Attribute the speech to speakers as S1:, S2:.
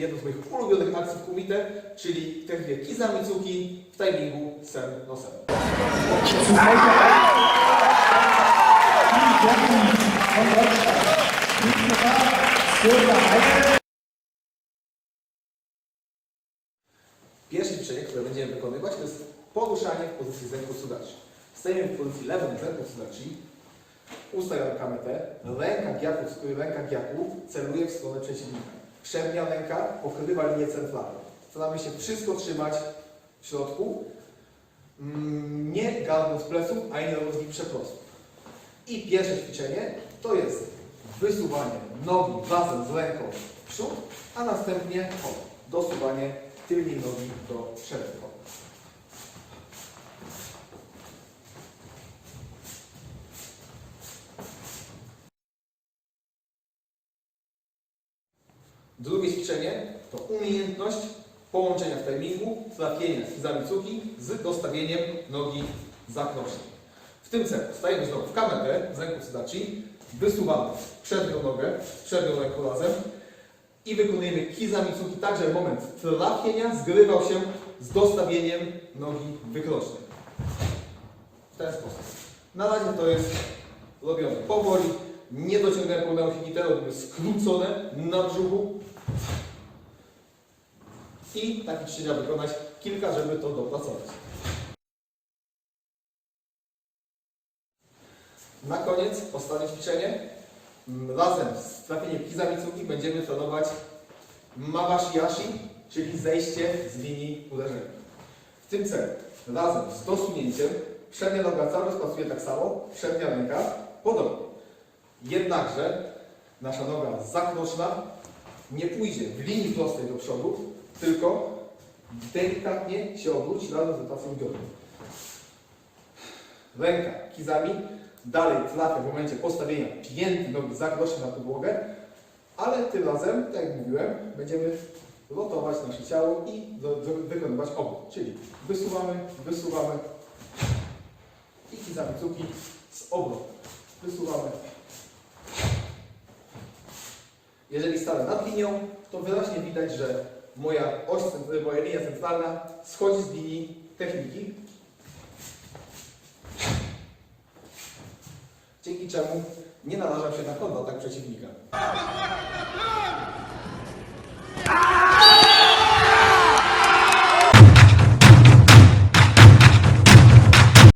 S1: moich ulubionych akcji w kumite, czyli technikę Kizamitsuki w timingu sen no sen. Pierwsze ćwiczenie, które będziemy wykonywać, to jest poruszanie w pozycji zęku sudachi. Stajemy w pozycji lewym zęku sudachi, ustawiamy kametę, ręka gyaku, ręka gyaku celuje w stronę przeciwnika. Przednia ręka pokrywa linię centralną. Staramy się wszystko trzymać w środku, mm, nie gardząc pleców, a nie robić przeprostów. I pierwsze ćwiczenie to jest wysuwanie nogi razem z ręką w przód, a następnie o, dosuwanie tylnej nogi do szeregu. Drugie ćwiczenie to umiejętność połączenia w timingu trafienia Kizamitsuki z dostawieniem nogi zakrocznej. W tym celu stajemy znowu w kamerę z ręką Sudachi, wysuwamy przednią nogę z przednią ręką razem i wykonujemy Kizamitsuki tak, żeby moment trafienia zgrywał się z dostawieniem nogi wykrocznej. W ten sposób. Na razie to jest robione powoli, nie dociągamy pełnego hikitera, robimy skrócone na brzuchu i takie ćwiczenia wykonać kilka, żeby to dopracować. Na koniec, ostatnie ćwiczenie. Razem z trafieniem Kizamitsuki będziemy trenować Mawashiashi, czyli zejście z linii uderzenia. W tym celu razem z dosunięciem przednia noga cały czas tak samo, przednia ręka podobnie. Jednakże nasza noga zakroczna nie pójdzie w linii prostej do przodu, tylko delikatnie się obróci razem z rotacją biodra. Ręka kizami dalej trafia w momencie postawienia pięty nogi zakrocznej na podłogę, ale tym razem, tak jak mówiłem, będziemy rotować nasze ciało i wykonywać obrót, czyli wysuwamy, wysuwamy i kizami cuki z obrotu. Wysuwamy. Jeżeli stanę nad linią, to wyraźnie widać, że moja oś, cent- moja linia centralna schodzi z linii techniki, dzięki czemu nie narażam się na kontratak przeciwnika.